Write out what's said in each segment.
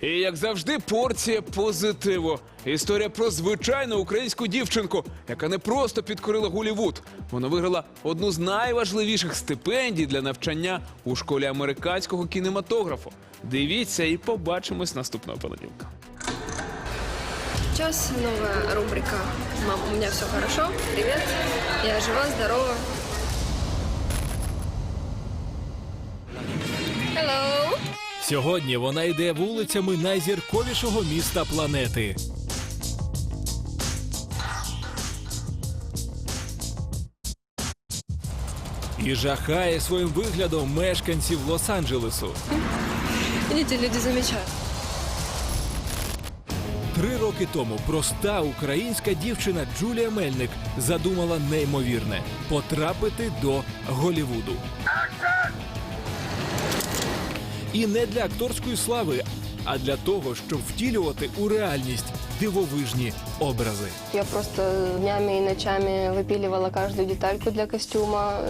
І як завжди, порція позитиву. Історія про звичайну українську дівчинку, яка не просто підкорила Голівуд. Вона виграла одну з найважливіших стипендій для навчання у школі американського кінематографу. Дивіться і побачимось наступного понеділка. Сейчас новая рубрика «Мам, у меня все хорошо, привет, я жива, здорова». Сьогодні вона йде вулицями найзірковішого міста планети. І жахає своїм виглядом мешканців Лос-Анджелесу. Видите, люди замечают. Три роки тому проста українська дівчина Джулія Мельник задумала неймовірне потрапити до Голівуду. І не для акторської слави, а для того, щоб втілювати у реальність дивовижні образи. Я просто днями и ночами выпиливала каждую детальку для костюма.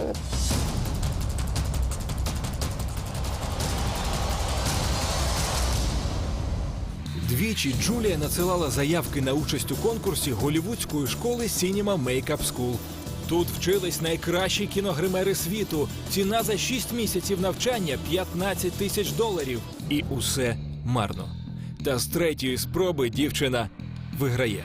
Двічі Джулія надсилала заявки на участь у конкурсі голівудської школи Cinema Makeup School. Тут вчились найкращі кіногримери світу. Ціна за 6 місяців навчання 15 тисяч доларів. І усе марно. Та з третьої спроби дівчина виграє.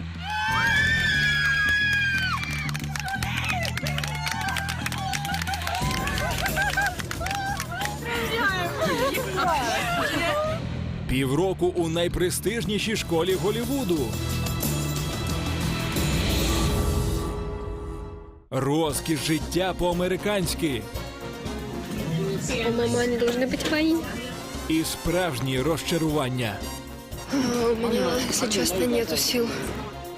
Півроку у найпрестижнішій школі Голівуду. Розкіш життя по-американськи По-моему, они должны быть мои. і справжні розчарування. У меня, если честно, нету сил.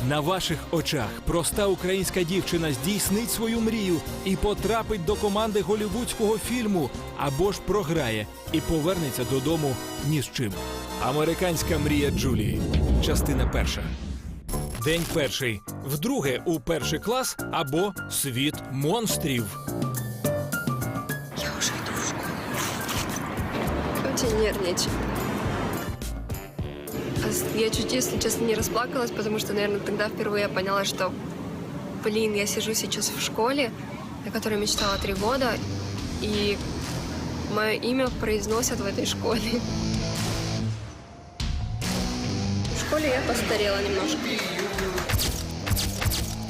На ваших очах проста українська дівчина здійснить свою мрію і потрапить до команди голівудського фільму або ж програє і повернеться додому ні з чим. Американська мрія Джулії. Частина перша. День перший. Вдруге у перший клас або світ монстрів. Я уже иду в школу. Очень нервничаю. Я чуть, если честно, не расплакалась, потому что, наверное, тогда впервые я поняла, что, блин, я сижу сейчас в школе, о которой мечтала три года, и мое имя произносят в этой школе. В школе я постарела немножко.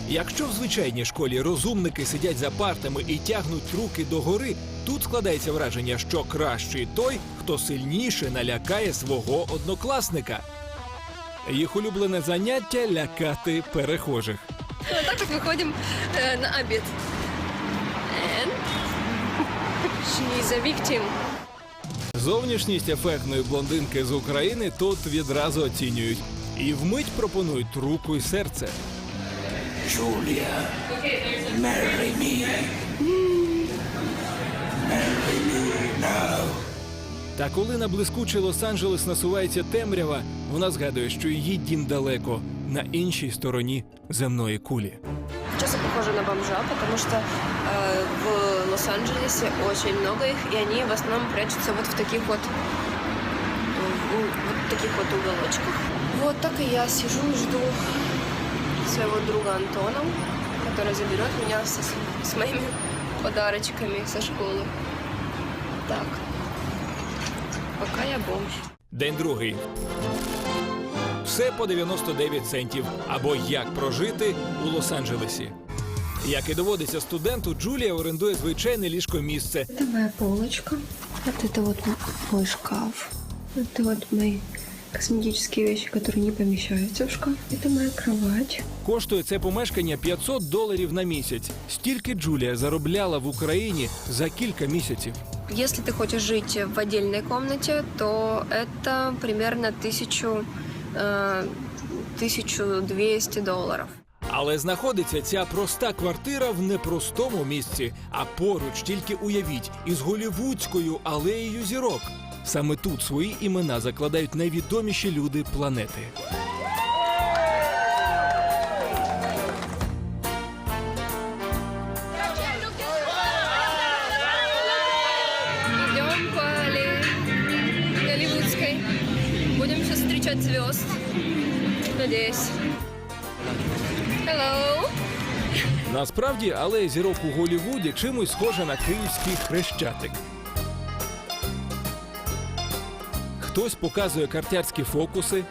Якщо в звичайній школі розумники сидять за партами і тягнуть руки догори, тут складається враження, що кращий той, хто сильніше налякає свого однокласника. Їх улюблене заняття лякати перехожих. Вот так вот выходим э, на обед. And she's a victim. Зовнішність ефектної блондинки з України тут відразу оцінюють і вмить пропонують руку і серце. Та коли на блискучий Лос-Анджелес насувається темрява, вона згадує, що її дім далеко на іншій стороні земної кулі. Сейчас я похожа на бомжа, потому что э, в Лос-Анджелесе очень много их, и они в основном прячутся вот в таких вот, в- вот таких вот уголочках. Вот так и я сижу и жду своего друга Антона, который заберет меня со- с моими подарочками со школы. Так. Пока я бомж. День другий. Все по 99 центів. Або як прожити у Лос-Анджелесі. Як і доводиться студенту, Джулія орендує звичайне ліжко місце. Это моя полочка. Вот это вот мой шкаф. Это вот мои косметические вещи, которые не помещаются в шкаф. Это моя кровать. Коштує це помешкання 500 доларів на місяць. Стільки Джулія заробляла в Україні за кілька місяців. Если ты хочешь жить в отдельной комнате, то это примерно тысячу, э, 1200 долларов. Але знаходиться ця проста квартира в непростому місці, а поруч тільки уявіть із голівудською алеєю зірок. Саме тут свої імена закладають найвідоміші люди планети. Идем по аллее Голливудской. Будем сейчас встречать звезд. Надеюсь. Hello. Насправді, алея зірок у Голлівуді чимось схожа на київський хрещатик. Хтось показує картярські фокуси,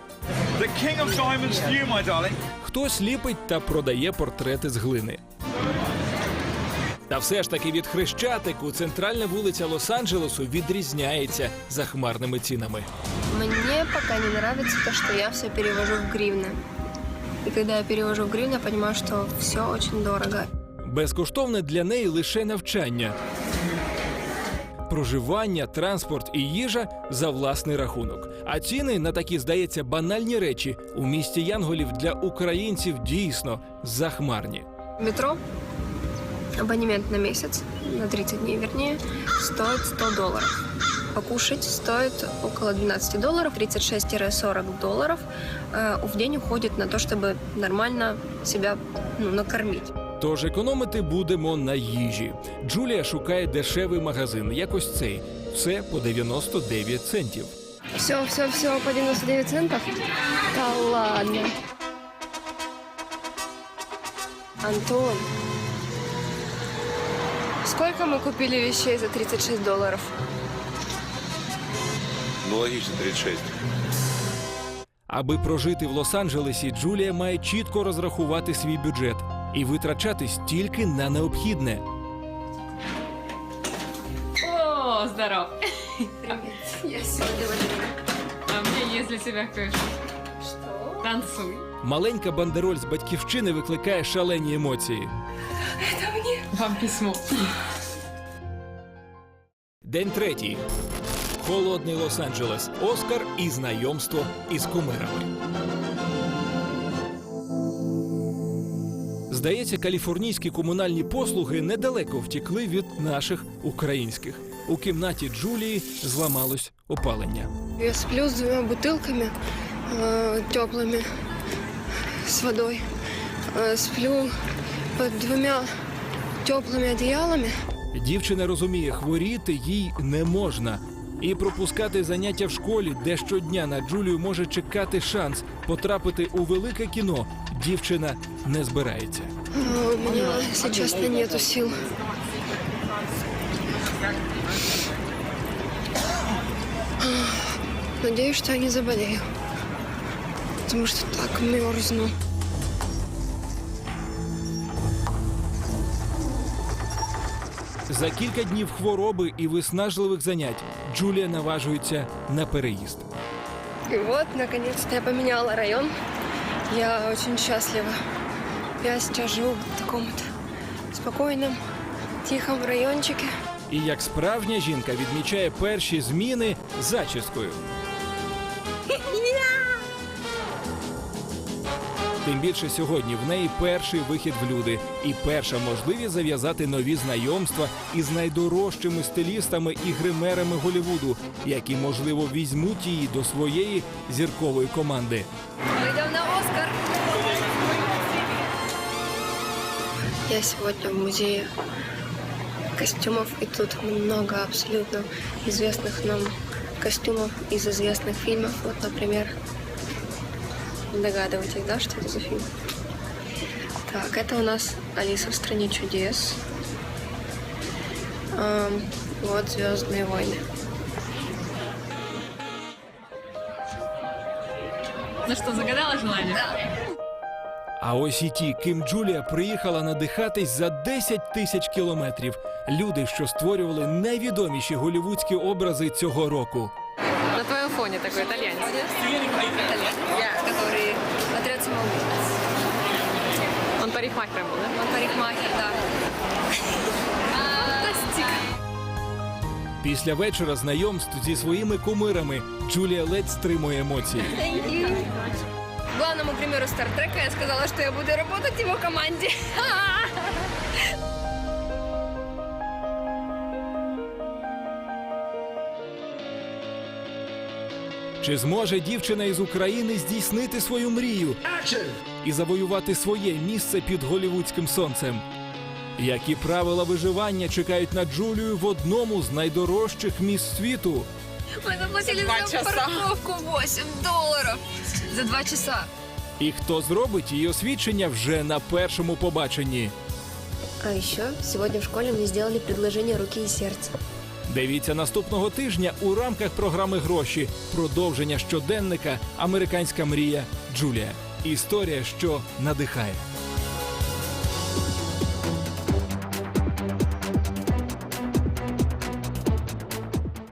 The king of diamonds for you, my darling. хтось ліпить та продає портрети з глини. Та все ж таки від хрещатику центральна вулиця Лос-Анджелесу відрізняється захмарними цінами. Мне пока не нравится то, что я все перевожу в гривны. И когда я перевожу в гривны, я понимаю, что все очень дорого. Безкоштовне для неї лише навчання. Проживання, транспорт і їжа за власний рахунок. А ціни на такі, здається, банальні речі у місті Янголів для українців дійсно захмарні. Метро, абонемент на месяц, на 30 дней вернее, стоит 100 долларов. Покушать стоит около 12 долларов, 36-40 долларов э, в день уходит на то, чтобы нормально себя ну, накормить. Тож економити будемо на їжі. Джулія шукає дешевий магазин, як ось цей. Все по 99 центів. Все, все, все по 99 центов? Да ладно. Антон, сколько мы купили вещей за 36 долларов? Ну, логично, 36. Аби прожити в Лос-Анджелесі, Джулія має чітко розрахувати свій бюджет і витрачатись тільки на необхідне. О, здоров. Я сегодня А меня есть для тебя кое-что. Что? Танцуй. Маленька бандероль з батьківщини викликає шалені емоції. Вам письмо. День третій. Холодний Лос-Анджелес. Оскар і знайомство із кумирами. Здається, каліфорнійські комунальні послуги недалеко втікли від наших українських. У кімнаті Джулії зламалось опалення. Я сплю с двумя бутылками э, теплыми с водой. Э, сплю под двумя теплыми одеялами. Дівчина розуміє, хворіти їй не можна. І пропускати заняття в школі, де щодня на Джулію може чекати шанс потрапити у велике кіно. Дівчина не збирається. Э, У меня, если честно, нету сил. Надеюсь, что я не заболею. Потому что так мерзну. За кілька днів хвороби і виснажливих занять Джулія наважується на переїзд. И вот, наконец-то, я поменяла район. Я очень счастлива. Я сейчас живу в таком-то спокойном, тихом райончике. І як справжня жінка відмічає перші зміни зачіскою. Тим більше сьогодні в неї перший вихід в люди і перша можливість зав'язати нові знайомства із найдорожчими стилістами і гримерами Голівуду, які можливо візьмуть її до своєї зіркової команди. Мы идем на Оскар. Я сегодня в музее костюмов, и тут много абсолютно известных нам костюмов из известных фильмов. Вот, например, догадываетесь, да, что это за фильм? Так, это у нас Алиса в стране чудес. Ам, вот Звездные войны. Ну что, загадала желание? А ось і ті, ким Джулія приїхала надихатись за 10 тисяч кілометрів. Люди, що створювали найвідоміші голівудські образи цього року. На твоем фоне такой итальянец. Который отряд самоубийц. Он парикмахером был, да? Он парикмахер, да. Фантастика. Після вечора знайомств зі своїми кумирами Джулія ледь стримує емоції. Главному примеру Стартрека я сказала, что я буду работать в его команде. Чи зможе дівчина із України здійснити свою мрію і завоювати своє місце під голівудським сонцем? Які правила виживання чекають на Джулію в одному з найдорожчих міст світу? Мы заплатили за, парковку 8 долларов за два часа. І хто зробить її освідчення вже на першому побаченні. А еще сегодня в школе мне сделали предложение руки и сердца. Дивіться наступного тижня у рамках програми Гроші продовження щоденника Американська мрія Джулія. Історія, що надихає.